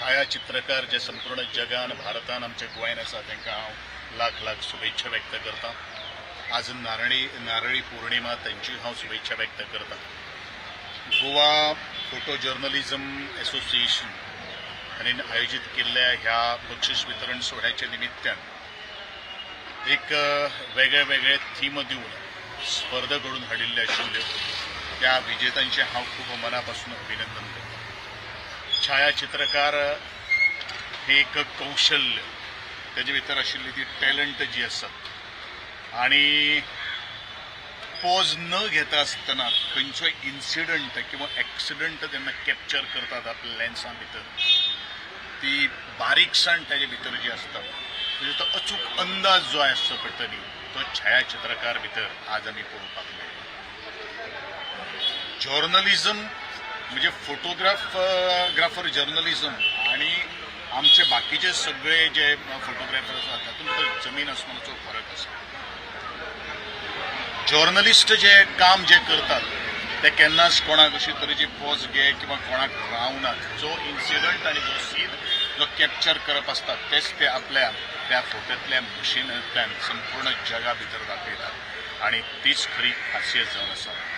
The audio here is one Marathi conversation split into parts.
छायाचित्रकार जे संपूर्ण जगान भारतान आमचे गोंयान आसा तांकां हांव लाख लाख शुभेच्छा व्यक्त करतां. आज नारळी नारळी पौर्णिमा तांची हांव शुभेच्छा व्यक्त करतां. गोवा फोटो जर्नलिझम असोसिएशन हांणी आयोजीत केल्ल्या ह्या बक्षीस वितरण सोहळ्याच्या निमित्तान एक वेगळे वेगळे थीम दिवन स्पर्धा घडून हाडिल्ले आशिल्ल्यो. त्या विजेत्यांचे हांव खूब मनापासून अभिनंदन करतां. छायाचित्रकार हे एक कौशल्य. तेजे भितर आशिल्ली ती टॅलंट जी आसा आणि पॉज न घेता आसतना खंयचोय इन्सिडंट किंवा एक्सिडंट जेन्ना कॅप्चर करतात आपल्या लेन्सा भितर. ती बारीकसाण ताजे भितर जी आसता म्हणजे तो अचूक अंदाज जो आसता पडटली तो छायाचित्रकार भितर आज आमी पळोवपाक मेळटा जर्नलिझम म्हणजे फोटोग्राफ ग्राफर जर्नलिझम आणि आमचे बाकीचे सगळे जे फोटोग्राफर असतात तातूंत तर जमीन आसमानाचो फरक आसा जर्नलिस्ट जे काम जे करतात ते केन्नाच कोणाक अशी तरेची पोज घे किंवा कोणाक रावनात जो इन्सिडंट आणि जो सीन जो कॅप्चर करप आसता तेच ते आपल्या त्या फोटोतल्या मशिनांतल्यान संपूर्ण जगा भितर दाखयतात आणि तीच खरी खासियत जावन आसा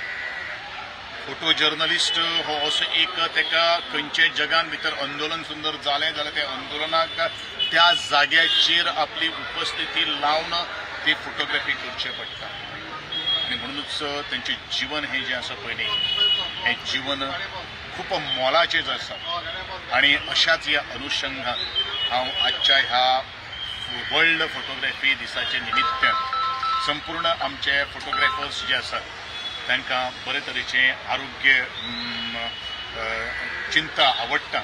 फोटो जर्नलिस्ट हो असो एक तेका खंयचे जगान भितर आंदोलन सुंदर जालें जाल्यार त्या आंदोलनाक त्या जाग्याचेर आपली उपस्थिती लावन ती फोटोग्राफी करचें पडटा. आणि म्हणूनच तेंचें जीवन हें जें आसा पयलीं हें जीवन खूब मोलाचेंच आसा आणि अशाच ह्या अनुशंगान हांव आजच्या ह्या वर्ल्ड फोटोग्राफी दिसाचे निमित्तान संपूर्ण आमचे फोटोग्राफर्स जे आसात तांकां बरे तरेचें आरोग्य चिंता आवडटा.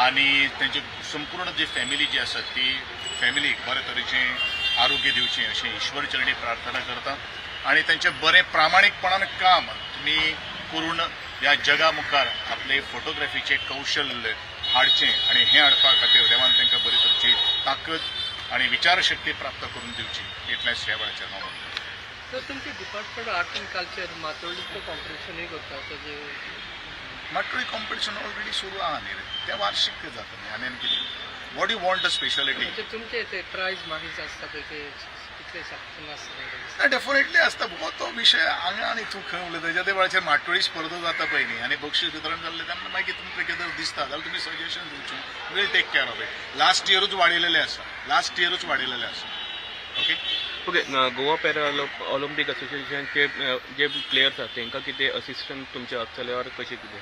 आणि तेंची संपूर्ण जी फॅमिली जी आसा ती फॅमिलीक बरे तरेचें आरोग्य दिवचें अशें ईश्वर चरणी प्रार्थना करता. आणि त्यांचे बरे प्रामाणिकपणान काम तुमी करून ह्या जगा मुखार आपले फोटोग्राफीचे कौशल्य हाडचें आणि हें हाडपा खातीर देवान तांकां बरे तरेची ताकद आणि विचारशक्ती प्राप्त करून दिवची इतलेंच ह्या वेळाच्या हांव तर तुमचे डिपार्टमेंट आर्ट अँड कल्चर मातोळीचं कॉम्पिटिशनही करता तेजे माटोळी कॉम्पिटिशन ऑलरेडी सुरू आहा. न्ही रे तें वार्षिक जाता. न्ही आनी आनी कितें what you want a speciality म्हणजे तुमचे ते प्रायज मागीच आसता पळय ते कितले सांगता आसता डेफिनेटली आसता बुवा तो विशय हांगा आनी तूं खंय उलयता तेज्या ते वेळाचेर माटोळी स्पर्धा जाता पळय न्ही आनी बक्षीस वितरण जाल्लें तेन्ना मागीर तुमकां कितें दिसता जाल्यार तुमी सजेशन दिवचें will take care of it last इयरूच वाडयलेले आसा लास्ट इयरूच वाडयलेले आसा ओके ओके गोवा पॅरा ऑलो- ऑलिंपिक असोसिएशनचे जे प्लेयर्स आसा तांकां कितें असिस्टंट तुमचे आसतले और कशें कितें?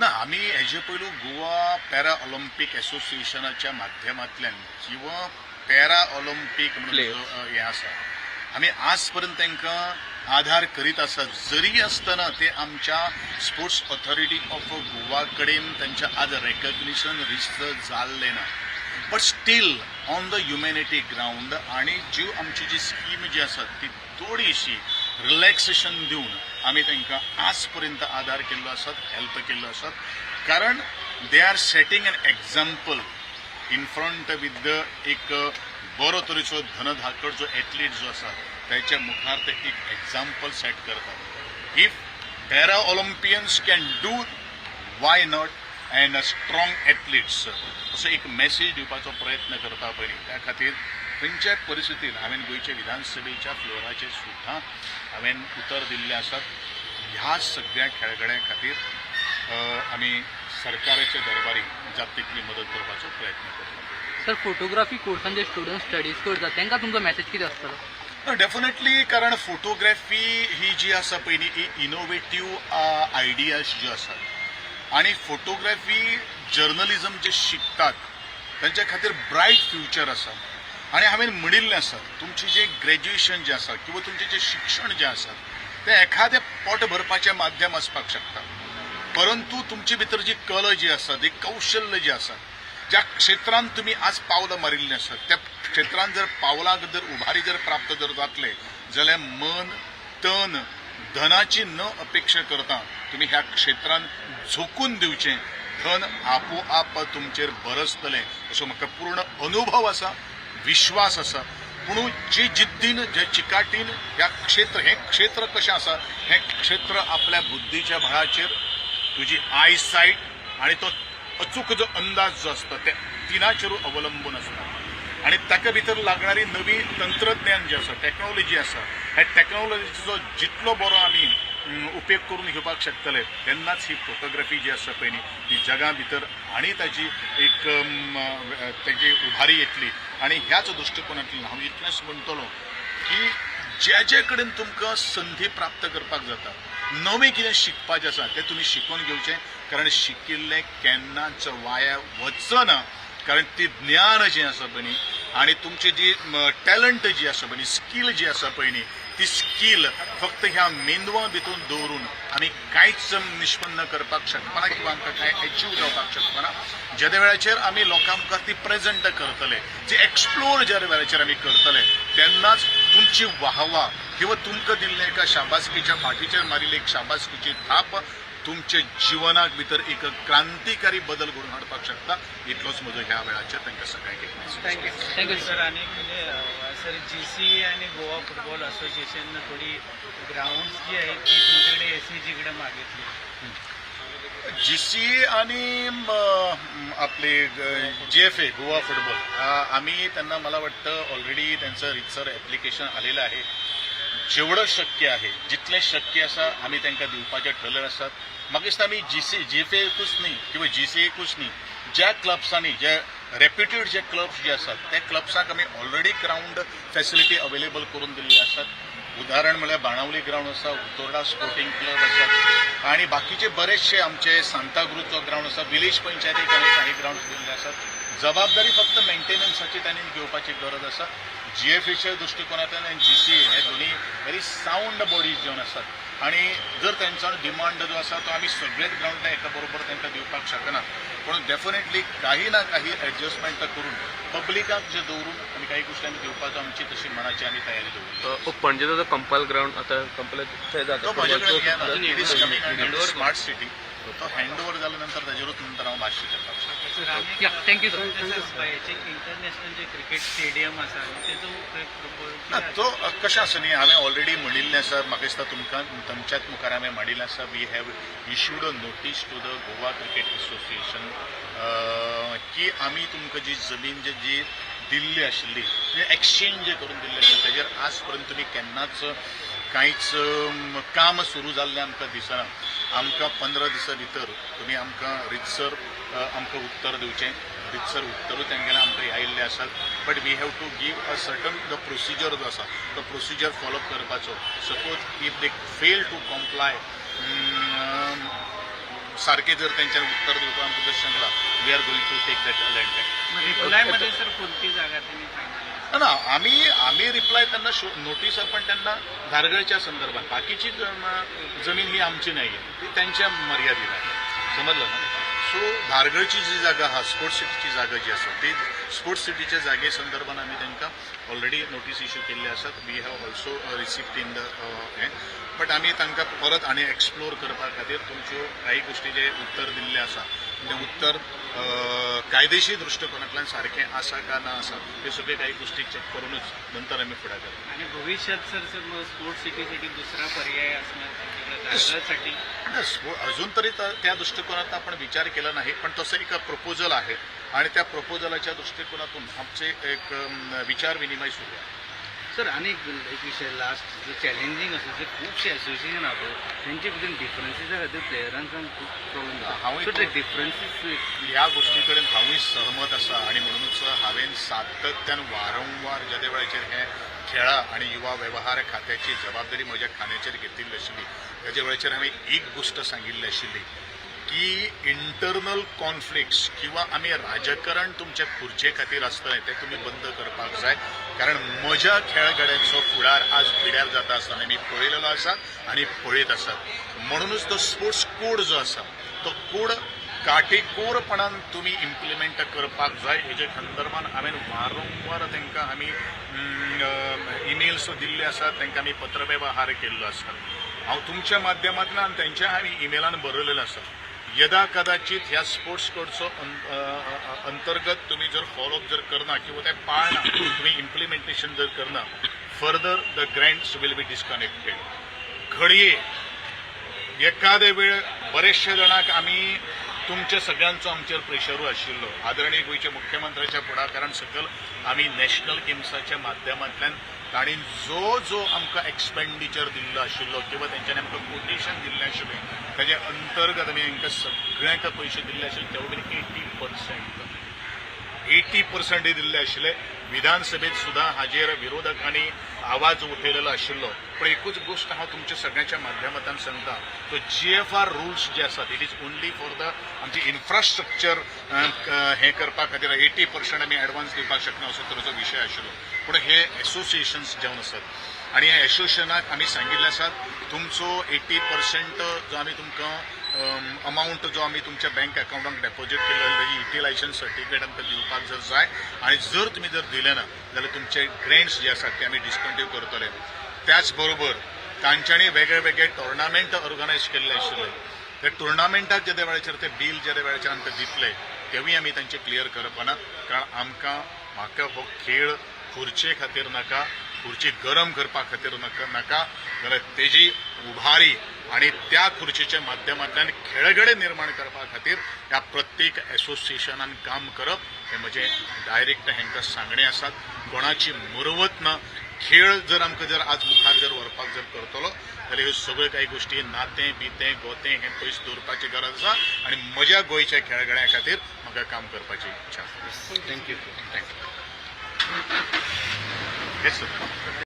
ना आमी हेजे पयलू गोवा पॅरा ऑलिंपिक असोसिएशनाच्या माध्यमांतल्यान किंवा पॅरा ऑलिंपिक म्हणून अ, हें आसा आमी आज पर्यंत तांकां आधार करीत आसात जरी आसतना ते आमच्या स्पोर्ट्स ऑथॉरिटी ऑफ गोवा कडेन तांच्या आज रेकग्निशन रिस्क जाल्लें ना but still on the humanity ground आणि जी आमची जी स्कीम जी आसा ती थोडीशी रिलॅक्सेशन दिवन आमी तांकां आज पर्यंत आदार केल्लो आसात हेल्प केल्लो आसात कारण they are setting an example in front with the एक बरो तरेचो धनधाकड जो एथलीट जो आसा त्याच्या मुखार ते एक एक्झाम्पल सेट करतात. If para Olympians can do why not and strong athletes असो एक मेसेज दिवपाचो प्रयत्न करता पयलीं त्या खातीर खंयच्याय परिस्थितीन हांवें गोंयच्या विधानसभेच्या फ्लोराचेर सुद्दां हांवें उतर दिल्लें आसात ह्या सगळ्या खेळगड्यां खातीर आमी सरकाराच्या दरबारी जाता तितली मदत करपाचो प्रयत्न करता सर फोटोग्राफी कोर्सान जे स्टुडंट स्टडीज करता तांकां तुमचो मेसेज कितें आसतलो डेफिनेटली कारण फोटोग्राफी ही जी आसा पळय न्ही ही इनोवेटीव आयडियाज ज्यो आसात आणि फोटोग्राफी जर्नलिझम जे शिकतात त्यांच्या खातीर ब्रायट फ्युचर आसा आणि हांवें म्हणिल्लें आसा तुमचें जें ग्रॅज्युएशन जें आसा किंवा तुमचें जें शिक्षण जें आसा तें एखादें पोट भरपाचें माध्यम आसपाक शकता. परंतु तुमचे भितर जी कला जी आसा जी कौशल्य जी आसा ज्या क्षेत्रांत तुमी आज पावलां मारिल्लीं आसात त्या क्षेत्रांत जर पावलांक जर उभारी जर प्राप्त जर जातले जाल्यार मन तन धनाची न अपेक्षा करता तुम्ही ह्या क्षेत्रांत झोकून दिवचें धन आपोआप तुमचेर बरसतलें. असो म्हाका पूर्ण अनुभव आसा विश्वास आसा पूण जे जिद्दीन जे चिकाटीन ह्या क्षेत्र हें क्षेत्र कशें आसा हें क्षेत्र आपल्या बुद्धीच्या बळाचेर तुजी आय सायट आणि तो अचूक जो अंदाज जो असता त्या तिनाचेरू अवलंबून असता. आणि ताका भितर लागणारी नवी तंत्रज्ञान जे आसा टॅक्नॉलॉजी आसा ह्या टॅक्नॉलॉजीचो जितलो बरो आमी उपयोग उपेग करून घेवपाक शकतले तेन्नाच ही फोटोग्राफी जी आसा पळय न्ही ती जगा भितर आनी ताची एक अं, ताची उभारी येतली आनी ह्याच दृश्टिकोनांतल्यान हांव इतलेंच म्हणटलो की ज्या जे कडेन तुमकां संधी प्राप्त करपाक जाता नवें कितें शिकपाचें आसा तें तुमी शिकून घेवचें कारण शिकिल्लें केन्नाच वाया वचना. कारण ती ज्ञान जी आसा पळय न्ही आनी तुमची जी टॅलंट जी आसा पळय स्कील जी आसा पळय न्ही ती स्कील फक्त ह्या मेंदवा भितून दवरून आमी कांयच निष्पन्न करपाक शकपाना किंवा आमकां कांय एचीव जावपाक शकपाना ज्या वेळाचेर आमी लोकां मुखार ती प्रेझेंट करतले जी एक्सप्लोर ज्या वेळाचेर आमी करतले तेन्नाच तुमची वाहवा. किंवा तुमकां दिल्ले एका शाबासकीच्या फाटीचेर मारिल्ली एक शाबासकीची थाप तुमच्या जिवनाक भितर एक क्रांतिकारी बदल घडून हाडपाक शकता. इतलोच म्हजो ह्या वेळाचेर तांकां सगळ्यांक एक. थँक्यू थँक्यू सर आणि म्हणजे अं, सर जी सी आणि गोवा फुटबॉल असोसिएशन थोडी ग्राउंड्स जी आहेत ती तुमच्याकडे एस सी जीकडे मागितली. जी सी आणि म, आपले G F A Goa football आ- आम्ही त्यांना मला वाटतं ऑलरेडी त्यांचं रितसर ॲप्लिकेशन आलेलं आहे. जेवढं शक्य आहे जितलें शक्य आसा आमी तांकां दिवपाचे ठरलेले आसात म्हाका दिसता आमी जी सी जी एफ एकूच न्ही किंवा जी सी एकूच न्ही. ज्या क्लब्सांनी जे रेप्युटेड जे क्लब्स जे आसात त्या क्लब्सांक आमी ऑलरेडी ग्राउंड फॅसिलिटी अवेलेबल करून दिल्ली आसात उदाहरण म्हळ्यार बाणावली ग्राउंड आसा उतोर्डा स्पोर्टिंग क्लब आसा आणि बाकीचे बरेचसे आमचे सांताक्रूजचो ग्राउंड आसा विलेज पंचायतीक आमी काही ग्राउंड दिल्ले आसात जबाबदारी फक्त मेंटेनन्साची त्यांनी घेवपाची गरज आसा जी एफ एच्या दृश्टिकोनांतल्यान आनी जी सी हे दोन्ही व्हेरी साऊंड बॉडीज जेवन आसात आणि जर त्यांचा डिमांड जो आसा तो आमी सगळेच ग्राउंड एका बरोबर तांकां दिवपाक शकना पण डेफिनेटली काही ना काही ऍडजस्टमेंट करून पब्लिकाक जे दवरून आमी काही गोष्टी आमी दिवपाचो आमची तशी मनाची आमी तयारी दवरली पणजेचा जो कंपाल ग्राउंड आता कंपाल थंय जाता तो स्मार्ट सिटी तो हँडओव्हर झाल्यानंतर त्याच्यावरच नंतर हांव भाष्य करपाक शकता. सर आणि या थँक्यू सर याचे इंटरनॅशनल जे क्रिकेट स्टेडियम आसा तेजो ना तो कशें आसा न्ही हांवें ऑलरेडी म्हणिल्लें आसा म्हाका दिसता तुमकां तुमच्याच मुखार हांवें मांडिल्लें आसा we have issued a notice to the Goa cricket association की आमी तुमकां जी जमीन जी जी दिल्ली आशिल्ली म्हणजे एक्सचेंज जे करून दिल्ली आसा तेजेर आज पर्यंत तुमी केन्नाच कांयच काम सुरू जाल्लें आमकां दिसना आमकां पंदरा दिसां भितर तुमी आमकां रितसर आमकां उत्तर दिवचें रितसर उत्तरूच तेंगेले आमकां आयिल्ले आसात but we have to give a certain the procedure जो आसा तो प्रोसिजर फॉलो करपाचो. Suppose if they fail to comply सारखे जर त्यांच्यावर उत्तर दिवपाक आमकां जर सांगला we are going to take that land back रिप्लायमध्ये sir कोणती जागा त्यांनी सांगितली ना आम्ही आम्ही रिप्लाय त्यांना शो नोटीस आपण त्यांना धारगळच्या संदर्भात. बाकीची जमीन ही आमची नाही आहे ती त्यांच्या मर्यादित आहे. समजलं ना? सो धारगळची जी जागा हा स्पोर्ट्स सिटीची जागा जी आसा ती स्पोर्ट्स सिटीच्या जागे संदर्भात आम्ही त्यांना ऑलरेडी नोटीस इश्यू केल्ली आसात we have also receipt in the हें बट आमी तांकां परत आनी एक्सप्लोर करपा खातीर तुमच्यो काही गोश्टी जे उत्तर दिल्ले आसा ते उत्तर uh, कायदेशीर दृश्टिकोनांतल्यान सारखें आसा का ना आसा हे सगळे काही गोष्टी चेक करूनच नंतर आमी फुडें करता आणि भविष्यात सर सर मग स्पोर्ट्स सिटीसाठी दुसरा पर्याय असणार? अजून तरी त्या दृष्टिकोनात आपण विचार केला नाही पण तसं एक प्रपोजल आहे. आणि त्या प्रपोजलाच्या दृष्टिकोनातून आमचे एक विचार विनिमय सुरू आहे. सर आनीक एक विशय लास्ट जो चॅलेंजींग आसा जे खुबशे असोसिएशन आहा पळय तेंचे भितर डिफरन्सीसा खातीर प्लेयरांक खूब प्रॉब्लेम जाता सो ते डिफरन्सीस ह्या गोष्टी कडेन हांवूय सहमत आसा आणि म्हणूनच हांवें सातत्यान वारंवार ज्या वेळाचेर हे खेळा आणि युवा वेवहार खात्याची जबाबदारी म्हज्या खांद्याचेर घेतिल्ली आशिल्ली त्याच्या वेळाचेर हांवें एक गोष्ट सांगिल्ली आशिल्ली की इंटरनल कॉन्फ्लिक्ट्स किंवा आमी राजकारण तुमच्या खुर्चे खातीर आसतलें तें तुमी बंद करपाक जाय. कारण म्हज्या खेळगड्यांचो फुडार आज पिड्यार जाता आसतना आमी पळयलेलो आसा आनी पळयत आसात म्हणूनच तो स्पोर्ट्स कोड जो आसा तो कोड काटेकोरपणान तुमी इम्प्लिमेंट करपाक जाय. हेजे संदर्भात हांवें वारंवार तांकां आमी ईमेल्स दिल्ले आसात तांकां आमी पत्रव्यवहार केल्लो आसा हांव तुमच्या माध्यमांतल्यान त्यांच्या हांवें इमेलान बरयलेलें आसा यदा कदाचित ह्या स्पोर्ट्स कोडचं अंतर्गत तुम्ही जर फॉलोअप जर करना किंवा ते पाळना तुम्ही इम्प्लिमेंटेशन जर करना further the grants will be disconnected घडये. एखादे वेळ बरेचशे जाणांक आमी तुमच्या सगळ्यांचो आमचेर प्रेशरू आशिल्लो आदरणीय गोंयच्या मुख्यमंत्र्याच्या पुढाकारान सकल आमी नॅशनल गेम्साच्या माध्यमांतल्यान तांणी जो जो आमकां एक्सपेंडिचर दिल्लो आशिल्लो किंवा तेंच्यांनी आमकां कोटेशन दिल्लें आशिल्लें ताजे अंतर्गत आमी तांकां सगळ्यांक पयशे दिल्ले आशिल्ले तेवटेन एटी पर्संट एटी पर्संट दिल्ले आशिल्ले विधानसभेत सुद्धा हाजेर विरोधकांनी आवाज उठयलेलो आशिल्लो पण एकूच गोष्ट हांव तुमच्या सगळ्यांच्या माध्यमांतल्यान सांगता. तो जी एफ आर रुल्स जे आसात it is only for the आमचे इन्फ्रास्ट्रक्चर हे करपा खातीर एटी पर्संट आमी एडवान्स दिवपाक शकना असो तरेचो विशय आशिल्लो पूण हे एसोसिएशन्स जावन आसात आणि ह्या एसोसिएशनाक आमी सांगिल्ले आसात तुमचो एटी पर्संट जो आमी तुमकां अमाऊंट जो आमी तुमच्या बँक अकाउंटात डेपॉझिट केल्लो ताजी युटिलायझेशन सर्टिफिकेट आमकां दिवपाक जर जाय आणि जर तुमी जर दिले ना जाल्यार तुमचे ग्रेंड्स जे आसात ते आमी डिस्कंटिन्यू करतले. त्याच बरोबर तांच्यांनी वेगळे वेगळे टोर्नामेंट ऑर्गनायज केल्ले आशिल्ले. ते टुर्नामेंटाक जे वेळाचेर ते बील जे वेळाचेर आमकां दितले तेवूय आमी तांचे क्लियर करपाना कारण आमकां म्हाका हो खेळ खुर्चे खातीर नाका. खुर्ची गरम करपा खातीर नाका नाका. जाल्यार तेजी उभारी आणि त्या खुर्चीच्या माध्यमांतल्यान खेळगडे निर्माण करपा खातीर ह्या प्रत्येक एसोसिएशनान काम करप हे म्हजें डायरेक्ट हेंकां सांगणें आसात. कोणाची मुरवत ना. खेळ जर आमकां जर आज मुखार जर व्हरपाक जर करतलो जाल्यार ह्यो सगळ्यो काही गोश्टी नातें बितें गोतें हें पयस दवरपाची गरज आसा आनी म्हज्या गोंयच्या खेळगड्यां खातीर म्हाका काम करपाची इच्छा आसा. Thank you yes sir